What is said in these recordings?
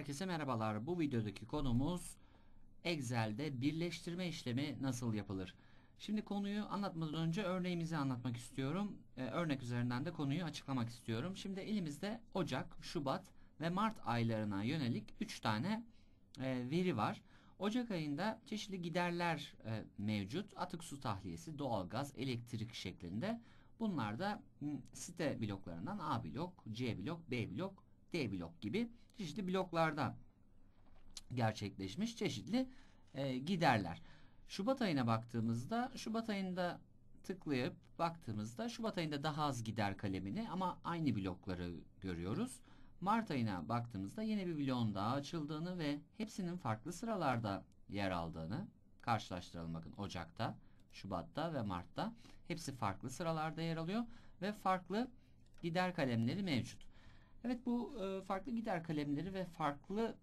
Herkese merhabalar. Bu videodaki konumuz Excel'de birleştirme işlemi nasıl yapılır? Şimdi konuyu anlatmadan önce örneğimizi anlatmak istiyorum. Ee, örnek üzerinden de konuyu açıklamak istiyorum. Şimdi elimizde Ocak, Şubat ve Mart aylarına yönelik 3 tane e, veri var. Ocak ayında çeşitli giderler e, mevcut. Atık su tahliyesi, doğalgaz, elektrik şeklinde. Bunlar da site bloklarından A blok, C blok, B blok, D blok gibi çeşitli bloklarda gerçekleşmiş çeşitli e, giderler. Şubat ayına baktığımızda Şubat ayında tıklayıp baktığımızda Şubat ayında daha az gider kalemini ama aynı blokları görüyoruz. Mart ayına baktığımızda yeni bir bloğun daha açıldığını ve hepsinin farklı sıralarda yer aldığını karşılaştıralım bakın Ocak'ta, Şubat'ta ve Mart'ta hepsi farklı sıralarda yer alıyor ve farklı gider kalemleri mevcut. Evet bu e, farklı gider kalemleri ve farklı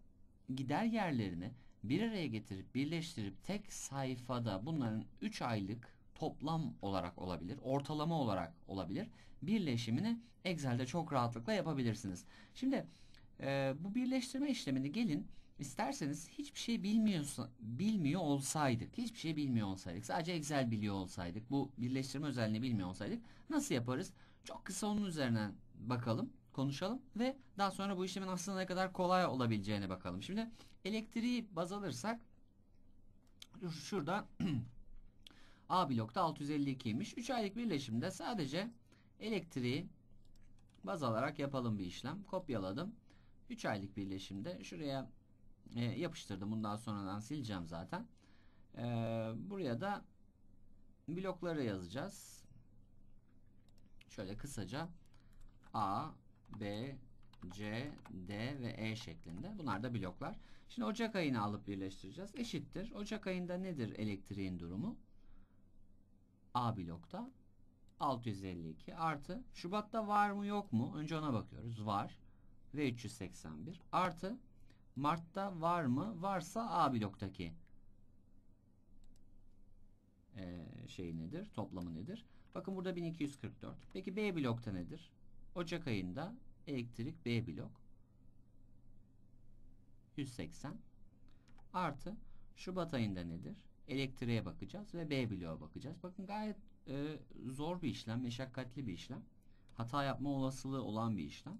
gider yerlerini bir araya getirip birleştirip tek sayfada bunların 3 aylık toplam olarak olabilir, ortalama olarak olabilir. Birleşimini Excel'de çok rahatlıkla yapabilirsiniz. Şimdi e, bu birleştirme işlemini gelin isterseniz hiçbir şey bilmiyorsa, bilmiyor olsaydık, hiçbir şey bilmiyor olsaydık, sadece Excel biliyor olsaydık, bu birleştirme özelliğini bilmiyor olsaydık nasıl yaparız? Çok kısa onun üzerine bakalım konuşalım ve daha sonra bu işlemin aslında ne kadar kolay olabileceğine bakalım. Şimdi elektriği baz alırsak şurada A blokta 652'ymiş. 3 aylık birleşimde sadece elektriği baz alarak yapalım bir işlem. Kopyaladım. 3 aylık birleşimde şuraya e, yapıştırdım. Bundan sonradan sileceğim zaten. E, buraya da blokları yazacağız. Şöyle kısaca A, B, C, D ve E şeklinde. Bunlar da bloklar. Şimdi Ocak ayını alıp birleştireceğiz. Eşittir. Ocak ayında nedir elektriğin durumu? A blokta 652 artı Şubat'ta var mı yok mu? Önce ona bakıyoruz. Var. Ve 381 artı Mart'ta var mı? Varsa A bloktaki e, şey nedir? Toplamı nedir? Bakın burada 1244. Peki B blokta nedir? Ocak ayında elektrik B blok 180 artı Şubat ayında nedir? Elektriğe bakacağız ve B bloğa bakacağız. Bakın gayet e, zor bir işlem, meşakkatli bir işlem. Hata yapma olasılığı olan bir işlem.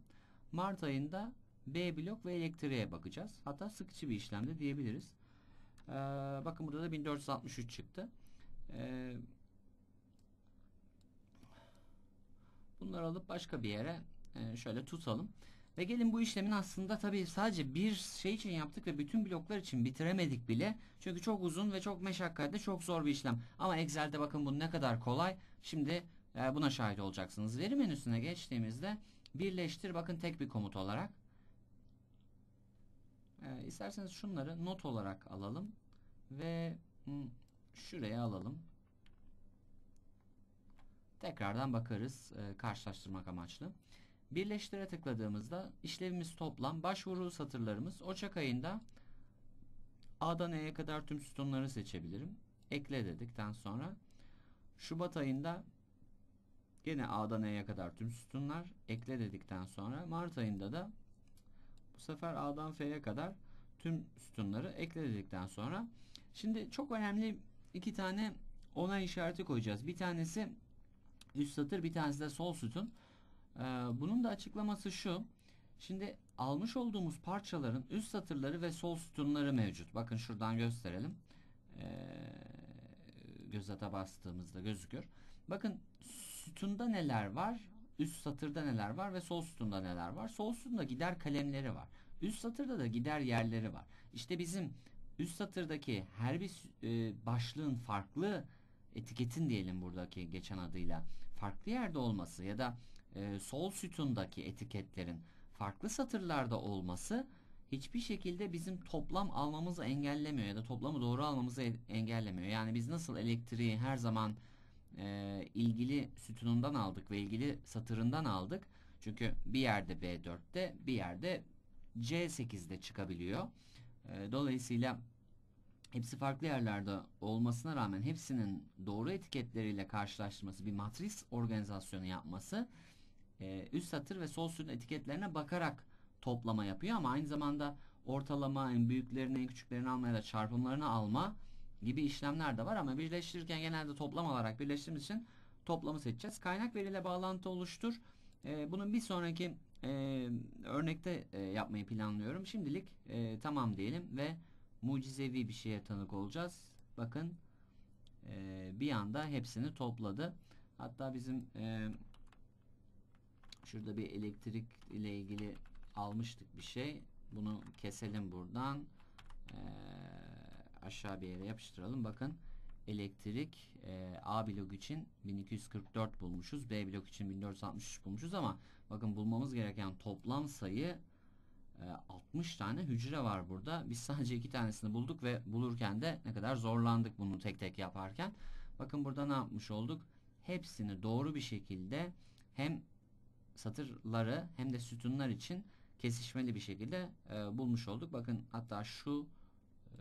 Mart ayında B blok ve elektriğe bakacağız. Hatta sıkıcı bir işlemde diyebiliriz. Ee, bakın burada da 1463 çıktı. Ee, bunları alıp başka bir yere e, şöyle tutalım. Ve gelin bu işlemin aslında tabii sadece bir şey için yaptık ve bütün bloklar için bitiremedik bile. Çünkü çok uzun ve çok meşakkatli, çok zor bir işlem. Ama Excel'de bakın bu ne kadar kolay. Şimdi e, buna şahit olacaksınız. Veri menüsüne geçtiğimizde birleştir bakın tek bir komut olarak. E, isterseniz şunları not olarak alalım. Ve şuraya alalım. Tekrardan bakarız e, karşılaştırmak amaçlı. Birleştire tıkladığımızda işlevimiz toplam. Başvuru satırlarımız Ocak ayında A'dan E'ye kadar tüm sütunları seçebilirim. Ekle dedikten sonra Şubat ayında gene A'dan E'ye kadar tüm sütunlar ekle dedikten sonra Mart ayında da bu sefer A'dan F'ye kadar tüm sütunları ekle dedikten sonra şimdi çok önemli iki tane onay işareti koyacağız. Bir tanesi üst satır bir tanesi de sol sütun. Ee, bunun da açıklaması şu. Şimdi almış olduğumuz parçaların üst satırları ve sol sütunları mevcut. Bakın şuradan gösterelim. Ee, göz ata bastığımızda gözüküyor. Bakın sütunda neler var? Üst satırda neler var ve sol sütunda neler var? Sol sütunda gider kalemleri var. Üst satırda da gider yerleri var. İşte bizim üst satırdaki her bir e, başlığın farklı etiketin diyelim buradaki geçen adıyla farklı yerde olması ya da e, sol sütundaki etiketlerin farklı satırlarda olması hiçbir şekilde bizim toplam almamızı engellemiyor ya da toplamı doğru almamızı engellemiyor. Yani biz nasıl elektriği her zaman e, ilgili sütunundan aldık ve ilgili satırından aldık. Çünkü bir yerde B4'te bir yerde C8'de çıkabiliyor. E, dolayısıyla hepsi farklı yerlerde olmasına rağmen hepsinin doğru etiketleriyle karşılaştırması, bir matris organizasyonu yapması e, üst satır ve sol sütun etiketlerine bakarak toplama yapıyor ama aynı zamanda ortalama, en büyüklerini, en küçüklerini alma ya da çarpımlarını alma gibi işlemler de var ama birleştirirken genelde toplam olarak birleştirdiğimiz için toplamı seçeceğiz. Kaynak veriyle bağlantı oluştur. E, bunun bir sonraki e, örnekte yapmayı planlıyorum. Şimdilik tamam diyelim ve mucizevi bir şeye tanık olacağız. Bakın e, bir anda hepsini topladı. Hatta bizim e, şurada bir elektrik ile ilgili almıştık bir şey. Bunu keselim buradan. E, aşağı bir yere yapıştıralım. Bakın elektrik e, A blok için 1244 bulmuşuz. B blok için 1463 bulmuşuz ama bakın bulmamız gereken toplam sayı 60 tane hücre var burada. Biz sadece iki tanesini bulduk ve bulurken de ne kadar zorlandık bunu tek tek yaparken. Bakın burada ne yapmış olduk? Hepsini doğru bir şekilde hem satırları hem de sütunlar için kesişmeli bir şekilde e, bulmuş olduk. Bakın hatta şu e,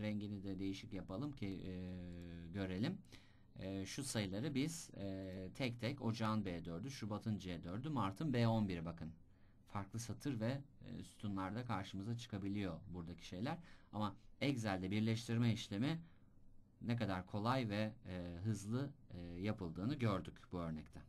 rengini de değişik yapalım ki e, görelim. E, şu sayıları biz e, tek tek ocağın B4'ü, Şubat'ın C4'ü, Mart'ın B11'i bakın. Farklı satır ve e, sütunlarda karşımıza çıkabiliyor buradaki şeyler. Ama Excel'de birleştirme işlemi ne kadar kolay ve e, hızlı e, yapıldığını gördük bu örnekte.